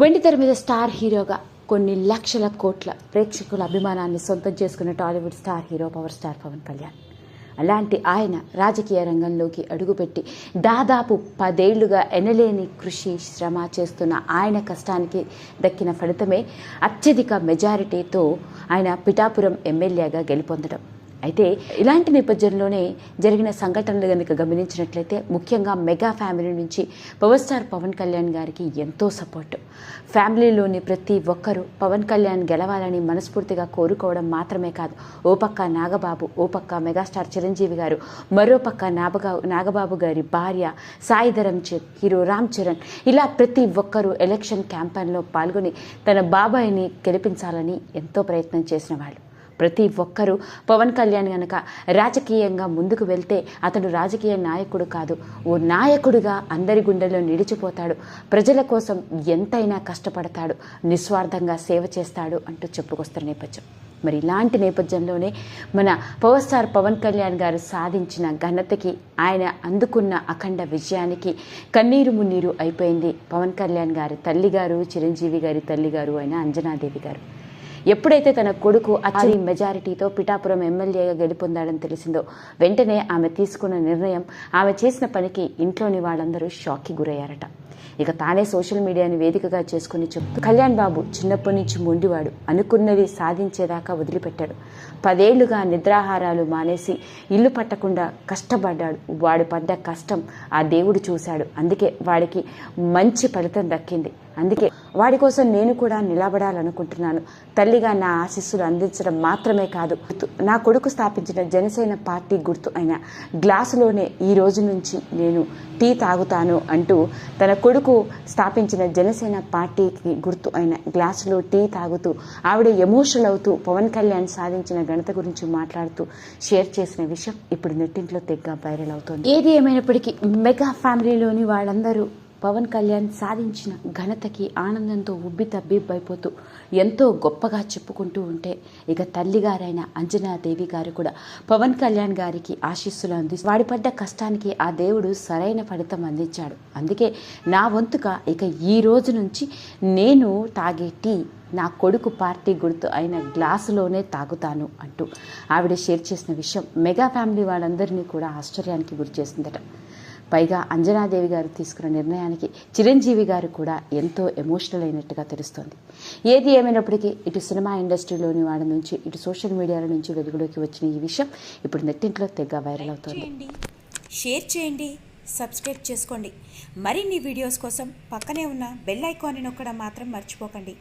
వెండితెర మీద స్టార్ హీరోగా కొన్ని లక్షల కోట్ల ప్రేక్షకుల అభిమానాన్ని సొంతం చేసుకున్న Tollywood star hero power star Pawan Kalyan. అలాంటి ఆయన రాజకీయ రంగంలోకి అడుగుపెట్టి దాదాపు పదేళ్ళుగా ఎనలేని కృషి శ్రమ చేస్తున్న ఆయన కష్టానికి దక్కిన ఫలితమే అత్యధిక మెజారిటీతో ఆయన పిఠాపురం ఎమ్మెల్యేగా గెలుపొందడం. అయితే ఇలాంటి నేపథ్యంలోనే జరిగిన సంఘటనలు కనుక గమనించినట్లయితే ముఖ్యంగా మెగా ఫ్యామిలీ నుంచి పవర్ స్టార్ పవన్ కళ్యాణ్ గారికి ఎంతో సపోర్ట్. ఫ్యామిలీలోని ప్రతి ఒక్కరూ పవన్ కళ్యాణ్ గెలవాలని మనస్ఫూర్తిగా కోరుకోవడం మాత్రమే కాదు. ఓ పక్క నాగబాబు ఓ పక్క మెగాస్టార్ చిరంజీవి గారు మరో పక్క నాగగా నాగబాబు గారి భార్య సాయి చే- హీరో రామ్ చరణ్ ఇలా ప్రతి ఒక్కరూ ఎలక్షన్ క్యాంపెయిన్లో పాల్గొని తన బాబాయిని గెలిపించాలని ఎంతో ప్రయత్నం చేసిన వాళ్ళు. ప్రతి ఒక్కరూ పవన్ కళ్యాణ్ గనక రాజకీయంగా ముందుకు వెళ్తే అతడు రాజకీయ నాయకుడు కాదు. ఓ నాయకుడిగా అందరి గుండెల్లో నిలిచిపోతాడు. ప్రజల కోసం ఎంతైనా కష్టపడతాడు. నిస్వార్థంగా సేవ చేస్తాడు అంటూ చెప్పుకొస్తున్న నేపథ్యం. మరి ఇలాంటి నేపథ్యంలోనే మన పవర్ స్టార్ పవన్ కళ్యాణ్ గారు సాధించిన ఘనతకి ఆయన అందుకున్న అఖండ విజయానికి కన్నీరు మున్నీరు అయిపోయింది పవన్ కళ్యాణ్ గారి తల్లిగారు చిరంజీవి గారి తల్లిగారు అయిన అంజనాదేవి గారు. ఎప్పుడైతే తన కొడుకు అచ్చరి మెజారిటీతో పిఠాపురం ఎమ్మెల్యేగా గెలుపొందాడని తెలిసిందో వెంటనే ఆమె తీసుకున్న నిర్ణయం ఆమె చేసిన పనికి ఇంట్లోని వాళ్ళందరూ షాక్కి గురయ్యారట. ఇక తానే సోషల్ మీడియాని వేదికగా చేసుకుని చెప్తూ కళ్యాణ్ బాబు చిన్నప్పటి నుంచి మొండివాడు. అనుకున్నది సాధించేదాకా వదిలిపెట్టాడు. పదేళ్ళుగా నిద్రాహారాలు మానేసి ఇల్లు పట్టకుండా కష్టపడ్డాడు. వాడు పడ్డ కష్టం ఆ దేవుడు చూశాడు. అందుకే వాడికి మంచి ఫలితం దక్కింది. అందుకే వాడి కోసం నేను కూడా నిలబడాలనుకుంటున్నాను. తల్లిగా నా ఆశీస్సులు అందించడం మాత్రమే కాదు. నా కొడుకు స్థాపించిన జనసేన పార్టీ గుర్తు అయిన గ్లాసులోనే ఈ రోజు నుంచి నేను టీ తాగుతాను అంటూ తన కొడుకు స్థాపించిన జనసేన పార్టీకి గుర్తు అయిన గ్లాసులో టీ తాగుతూ ఆవిడ ఎమోషనల్ అవుతూ పవన్ కళ్యాణ్ సాధించిన ఘనత గురించి మాట్లాడుతూ షేర్ చేసిన విషయం ఇప్పుడు నెట్టింట్లో తెగ్గ వైరల్ అవుతోంది. ఏది ఏమైనప్పటికీ మెగా ఫ్యామిలీలోని వాళ్ళందరూ పవన్ కళ్యాణ్ సాధించిన ఘనతకి ఆనందంతో ఉబ్బి తబ్బిబ్బైపోతూ ఎంతో గొప్పగా చెప్పుకుంటూ ఉంటే ఇక తల్లిగారైన అంజనాదేవి గారు కూడా పవన్ కళ్యాణ్ గారికి ఆశీస్సులు అంది వాడి పడ్డ కష్టానికి ఆ దేవుడు సరైన ఫలితం అందించాడు. అందుకే నా వంతుగా ఇక ఈ రోజు నుంచి నేను తాగే టీ నా కొడుకు పార్టీ గుర్తు అయిన గ్లాసులోనే తాగుతాను అంటూ ఆవిడ షేర్ చేసిన విషయం మెగా ఫ్యామిలీ వాళ్ళందరినీ కూడా ఆశ్చర్యానికి గురి చేసిందట. పైగా అంజనాదేవి గారు తీసుకున్న నిర్ణయానికి చిరంజీవి గారు కూడా ఎంతో ఎమోషనల్ అయినట్టుగా తెలుస్తోంది. ఏది ఏమైనప్పటికీ ఇటు సినిమా ఇండస్ట్రీలోని వాళ్ళ నుంచి ఇటు సోషల్ మీడియాల నుంచి వెలుగులోకి వచ్చిన ఈ విషయం ఇప్పుడు నెట్టింట్లో తెగ వైరల్ అవుతోంది. షేర్ చేయండి సబ్స్క్రైబ్ చేసుకోండి. మరిన్ని వీడియోస్ కోసం పక్కనే ఉన్న బెల్ ఐకాన్ని నొక్కడం మాత్రం మర్చిపోకండి.